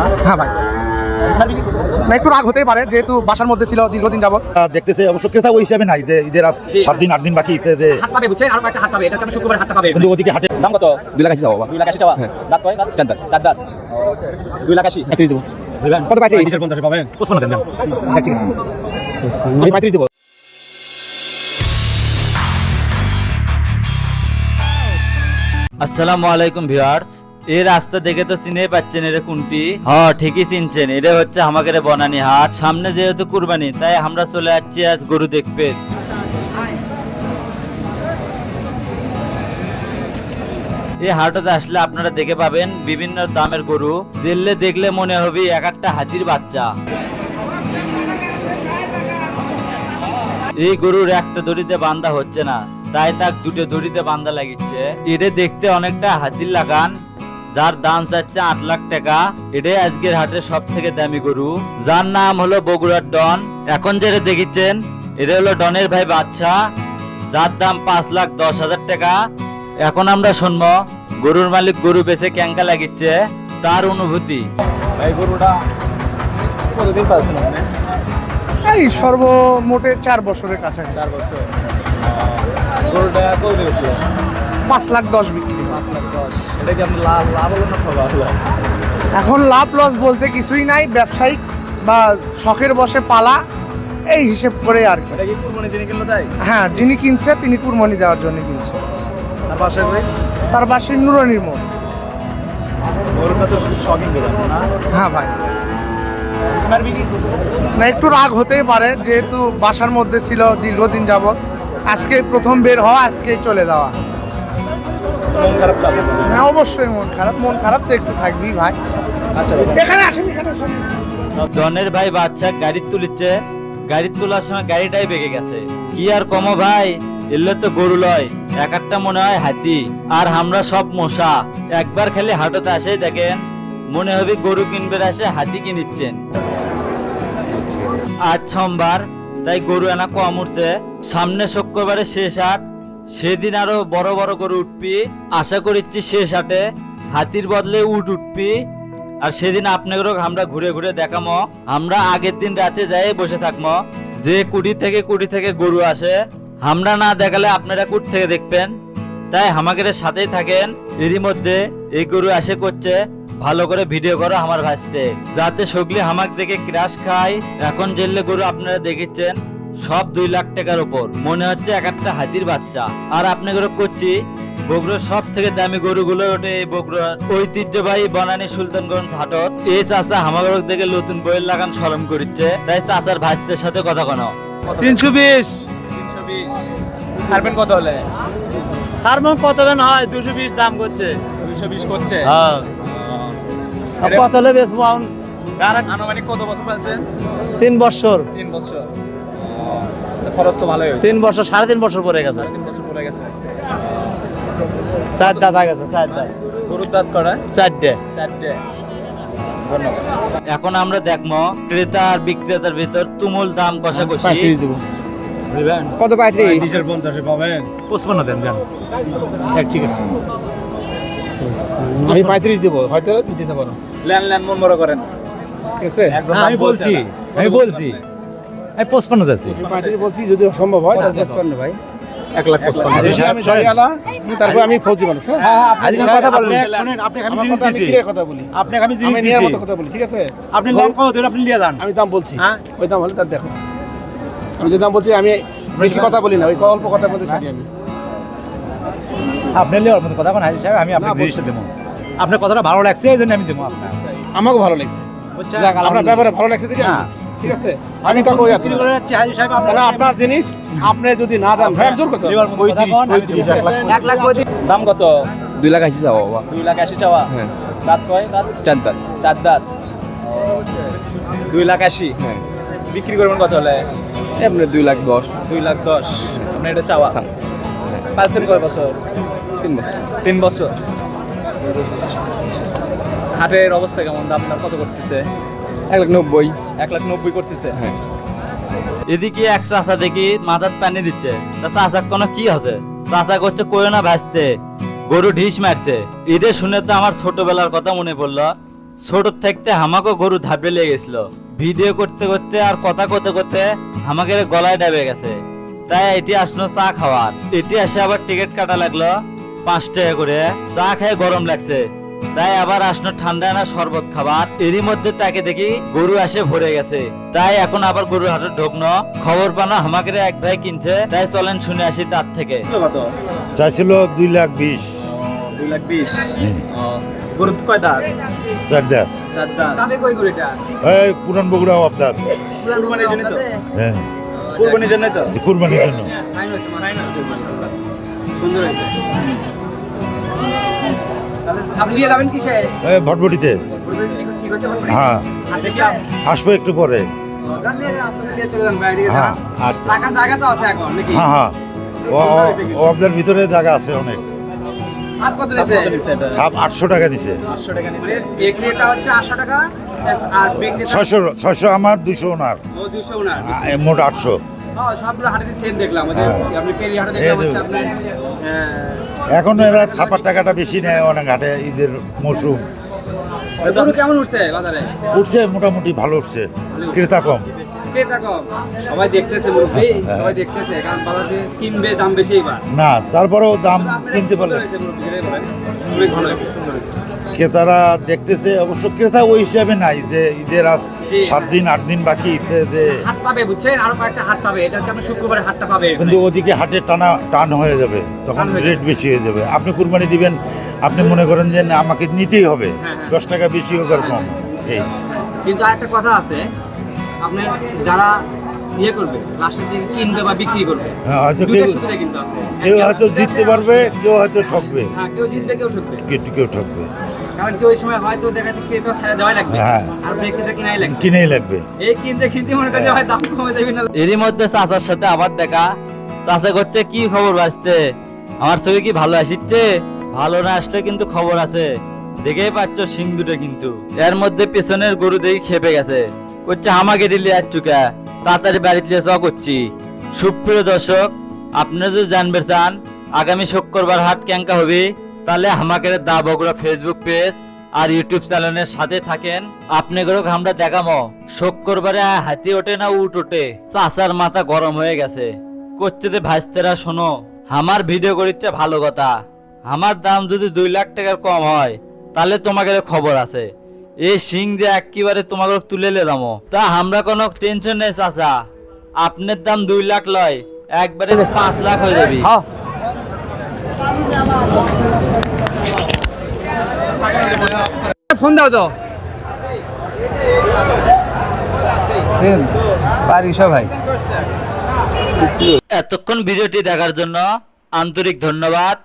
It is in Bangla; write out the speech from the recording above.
না? হ্যাঁ ভাই। না একটু রাগ হতেই পারে যেহেতু বাসার মধ্যে ছিল দীর্ঘদিন যাবত দেখতেছে অবশ্য ক্রেতা ওই হিসাবে নাই যে ঈদের আজ সাত দিন আট দিন বাকি ঈদে যে হাত পাবে বুঝছেন? আরও একটা হাত পাবে। এটা হচ্ছে শুক্রবার হাতটা পাবে। কিন্তু ওদিকে হাটে দাম কত? দুই লাখ আশি যাব বাবা। দুই লাখ আশি চাওয়া? দাঁত কয় দাঁত? চার দাঁত। চার দাঁত। দুই লাখ আশি। পঁয়ত্রিশ দেবো। কত পঞ্চাশে পাবেন। পঁচপান্ন দেন হ্যাঁ ঠিক আছে। আমি দেবো। আসসালামু আলাইকুম ভিউয়ার্স। এই রাস্তা দেখে তো চিনে পাচ্ছেন এটা কোনটি হ্যাঁ ঠিকই চিনছেন। এটা হচ্ছে আমাদের বনানী হাট। সামনে যেহেতু কুরবানি, তাই আমরা চলে যাচ্ছি আজ গরু দেখতে। এই হাটতে আসলে আপনারা দেখে পাবেন বিভিন্ন দামের গরু। জেললে দেখলে মনে হবে এক একটা হাতির বাচ্চা। এই গরুর একটা দড়িতে বান্ধা হচ্ছে না, তাই তাক দুটো দড়িতে বান্ধা লাগিচ্ছে। এটা দেখতে অনেকটা হাতির লাগান। যার দাম চাচ্ছে আট লাখ টাকা এটাই আজকের হাটের সব থেকে দামি গরু। যার নাম হলো বগুড়ার ডন। এখন যেটা দেখিচ্ছেন এটা হলো ডনের ভাই বাচ্চা। যার দাম পাঁচ লাখ দশ হাজার টাকা। এখন আমরা শুনব গরুর মালিক গরু বেচে ক্যাঙ্কা লাগিচ্ছে তার অনুভূতি। ভাই গরুটা কতদিন পালছেন আপনি? এই সর্বমোটে চার বছরের কাছাকাছি। চার বছর। গরুটা কত পাঁচ লাখ দশ বিক্রি। পাঁচ লাখ দশ এটা কি আপনার লাভ লাভ হলো না খবর হলো? এখন লাভ লস বলতে কিছুই নাই ব্যবসায়িক বা শখের বসে পালা এই হিসেব করে আর কি। এটা কি কুরবানি যিনি কিনলো তাই? হ্যাঁ যিনি কিনছে তিনি কুরবানি দেওয়ার জন্য কিনছে। তার পাশে করে তার বাসী নুরানির মোড় গরুটা তো শখিং হ্যাঁ ভাই। না একটু রাগ হতেই পারে যেহেতু বাসার মধ্যে ছিল দীর্ঘদিন যাবত আজকে প্রথম বের হওয়া আজকেই চলে যাওয়া। মন খারাপ আপনার? হ্যাঁ অবশ্যই মন খারাপ। মন খারাপ তো একটু থাকবেই ভাই। আচ্ছা এখানে আসেন এখানে আসেন। ডনের ভাই বাচ্চা গাড়ি তুলিচ্ছে। গাড়ি তোলার সময় গাড়িটাই বেগে গেছে। কি আর কমো ভাই? এলে তো গরু লয়। এক একটা মনে হয় হাতি। আর আমরা সব মশা। একবার খালি হাটতে আসে দেখেন। মনে হবে গরু কিনবে আসে হাতি কিনিচ্ছেন। আজ সোমবার তাই গরু এনা কম উঠছে। সামনে শুক্রবারে শেষ হাট সেদিন আরও বড় বড় গরু উঠবি। আশা করিচ্ছি শেষ হাটে হাতির বদলে উঠ উঠবি। আর সেদিন আপনাদেরও আমরা ঘুরে ঘুরে দেখামো। আমরা আগের দিন রাতে যাই বসে থাকব যে কুড়ি থেকে কুড়ি থেকে গরু আসে, আমরা না দেখালে আপনারা কুট থেকে দেখবেন। তাই আমাদের সাথেই থাকেন। এরই মধ্যে এই গরু আসে করছে, ভালো করে ভিডিও করো আমার ভাসতে যাতে সগলি হামাক দেখে ক্রাশ খায়। এখন জেললে গরু আপনারা দেখেছেন সব দুই লাখ টাকার উপর। মনে হচ্ছে এক একটা হাতির বাচ্চা। আর আপনাদের করছি বগুড়ার সব থেকে দামি গরুগুলো ওঠে এই বগুড়ার ঐতিহ্যবাহী বনানী সুলতানগঞ্জ হাটত। এই চাচা আমাদের দেখে নতুন বইয়ের লাগান সরম করিচ্ছে। তাই চাচার ভাইস্তের সাথে কথা কোনো। তিনশো বিশ। তিনশো বিশ। ছাড়বেন কত হলে? মন কত বেন হয় দুশো বিশ দাম করছে। দুইশো বিশ করছে? হ্যাঁ। কত হলে এখন আনুমানিক কত বছর তিন বছর। তিন বছর। খরচ তো ভালোই তিন বছর সাড়ে তিন বছর পরে গেছে। তিন বছর পরে গেছে। চার দাঁত গেছে চার দাঁত গরুর দাঁত করা চারটে। চারটে। এখন আমরা দেখব ক্রেতা আর বিক্রেতার ভিতর তুমুল দাম কষাকষি। কত পঁয়ত্রিশ? পঞ্চাশে পাবেন। পঁচপান্ন দেন যান। ঠিক ঠিক আছে। আমি পঁয়ত্রিশ দেবো হয়তো দিতে পারো। ল্যান ল্যান মন বড় করেন। ঠিক আছে? একদম দাম বলছি আমি বলছি। আমি পঁচপান্ন যাচ্ছি। বলছি যদি সম্ভব হয় তাহলে ভাই। এক লাখ পঁচপান্ন আমি সরিয়ালা তারপর আমি ফৌজি মানুষ হ্যাঁ? কথা বলেন। শুনেন আপনাকে আমি জিনিস কথা দিছি। কথা বলি। আপনাকে আমি জিনিস দিছি। কথা বলি ঠিক আছে? আপনি কত আপনি নিয়ে যান? আমি দাম বলছি। হ্যাঁ? ওই দাম হলে তার দেখো। আমি যে দাম বলছি আমি বেশি কথা বলি না ওই অল্প কথার মধ্যে ছাড়ি আমি। আপনি মতো কথা সাহেব আমি আপনাকে জিনিসটা দেবো। আপনার কথাটা ভালো লাগছে এই জন্য আমি দেবো আপনার আমাকেও ভালো লাগছে। আপনার ব্যাপারে ভালো লাগছে দেখে হ্যাঁ। ঠিক আছে? আমি ওই বিক্রি করে যাচ্ছি হাজি সাহেব আপনার জিনিস আপনি যদি না দেন ভাই জোর করতে হবে। নেওয়ার মতো কথা কোন, আমি দেবো, এক লাখ এক দাম কত? দুই লাখ আশি যাব বাবা। দুই লাখ আশি চাওয়া? হ্যাঁ। দাঁত কয়? দাঁত? চার দাঁত। চার দাঁত। দুই লাখ আশি? হ্যাঁ। বিক্রি করবেন কত হলে? এমনি দুই লাখ দশ। দুই লাখ দশ। আপনার এটা চাওয়া? চান। পালছেন কয় বছর? তিন বছর। তিন বছর। হাটের অবস্থা কেমন? দাম দাম কত করতেছে? এক লাখ নব্বই। এক লাখ নব্বই করতেছে। হ্যাঁ। এদিকে এক চাচা দেখি মাথার পানি দিচ্ছে। তা চাচা কোনো কি আছে? চাচা করছে কই না ভাসতে গরু ঢিস মারছে। এটা শুনে তো আমার ছোটবেলার কথা মনে পড়ল। ছোট থাকতে আমাকে গরু ধাপে লেগে গেছিল। ভিডিও করতে করতে আর কথা করতে করতে আমাকে গলায় ডাবে গেছে। তাই এটি আসলো চা খাওয়ার। এটি আসে আবার টিকিট কাটা লাগল পাঁচ টাকা করে। চা খেয়ে গরম লাগছে। তাই আবার আসলো ঠান্ডা না শরবত খাবার। এরই মধ্যে তাকে দেখি গরু আসে ভরে গেছে। তাই এখন আবার গরুর হাটে ঢোকনো। খবর পানো আমাকে এক ভাই কিনছে। তাই চলেন শুনে আসি তার থেকে। চাইছিল দুই লাখ বিশ। দুই লাখ বিশ? গরু কয় দাঁত? চার দেড় চার দাঁত। কই গরু এই পুরান বগুড়া কুরবানির জন্য তো। হ্যাঁ। কুরবানির জন্য তো? কুরবানির জন্য। সুন্দর হয়েছে। আপনি যাবেন কিসে? এই ভটভটিতে আপনার? হ্যাঁ। আসব একটু পরে। দিকে হ্যাঁ আচ্ছা। টাকার জায়গা তো আছে এখন নাকি? হ্যাঁ হ্যাঁ। ও- ও- ও ভিতরে জায়গা আছে অনেক। সাত আটশো টাকা নিছে। ছয়শো ছয়শো আমার দুশো ওনার। এ, মোট আটশো। হ্যাঁ হ্যাঁ। আহ, এখন এরা ছাপার টাকাটা বেশি নেয় অনেক ঘাটে ঈদের মৌসুম কেমন উঠছে বাজারে? উঠছে মোটামুটি ভালো উঠছে। ক্রেতা কম। সবাই দেখতেছে সবাই দেখতেছে কারণ বাজারে কিনবে দাম বেশি এবার না তারপরেও দাম কিনতে পারলে হয়েছে মুরব্বী, যেটাই বলেন। অনেক ভালো হয়েছে সুন্দর হয়েছে। ক্রেতারা দেখতেছে অবশ্য ক্রেতা ওই হিসাবে নাই যে ঈদের আজ সাত দিন আট দিন বাকি ঈদে যে হাট পাবে বুঝছেন? আরও কয়েকটা হাট পাবে। এটা হচ্ছে শুক্রবারে হাটটা পাবে। কিন্তু ওদিকে হাটে টানা টান হয়ে যাবে। তখন রেট বেশি হয়ে যাবে। আপনি কুরবানি দিবেন আপনি মনে করেন যে আমাকে নিতেই হবে। হ্যাঁ, হ্যাঁ। দশ টাকা বেশি হোক আর কম। এই। কিন্তু আরেকটা কথা আছে আপনি যারা ইয়ে করবে লাস্টের দিকে কিনবে বা বিক্রি করবে হ্যাঁ, হয়তো কেউ- সুবিধা কিন্তু আছে। কেউ হয়তো জিততে পারবে কেউ হয়তো ঠকবে। হ্যাঁ কেউ জিতবে কেউ ঠকবে। কেউ কেউ ঠকবে। কারণ কেউ ওই সময় হয়তো দেখা যাচ্ছে ক্রেতা ছাড়া দেওয়াই লাগবে হ্যাঁ। আর বিক্রেতা কিনাই লাগবে। কিনেই লাগবে। এই কিনতে কিনতে মনে করি হয় দাম কমে যাবে না। এরই মধ্যে চাচার সাথে আবার দেখা। চাচা করছে কি খবর বাঁচতে আমার ছবি কি ভালো আসিচ্ছে? ভালো না আসলে কিন্তু খবর আছে। দেখেই পাচ্ছ সিং দুটো কিন্তু। এর মধ্যে পেছনের গরু দেখি খেপে গেছে। করছে আমাকে দিলি আর চুকা, তাড়াতাড়ি বাড়িতে চ করছি। সুপ্রিয় দর্শক, আপনি যদি জানবে চান, আগামী শুক্রবার হাট ক্যাঙ্কা হবে, তাহলে আমাকে দা বগুড়া ফেসবুক পেজ আর ইউটিউব চ্যানেলের সাথে থাকেন। আপনি করে আমরা দেখামো, শুক্রবারে হাতি ওঠে না উট ওঠে? চাচার মাথা গরম হয়ে গেছে। করছে যে, ভাইস্তেরা, শোনো, আমার ভিডিও করিচ্ছে ভালো কথা। আমার দাম যদি দুই লাখ টাকার কম হয়, তাহলে তোমাকে খবর আছে। এই সিং যে একেবারে তোমাকে তুলে লেলামো তা আমরা কোনো টেনশন নেই চাচা। আপনার দাম দুই লাখ লয় একবারে পাঁচ লাখ হয়ে যাবি। ফোন দাও তো। পারিস ভাই এতক্ষণ ভিডিওটি দেখার জন্য আন্তরিক ধন্যবাদ।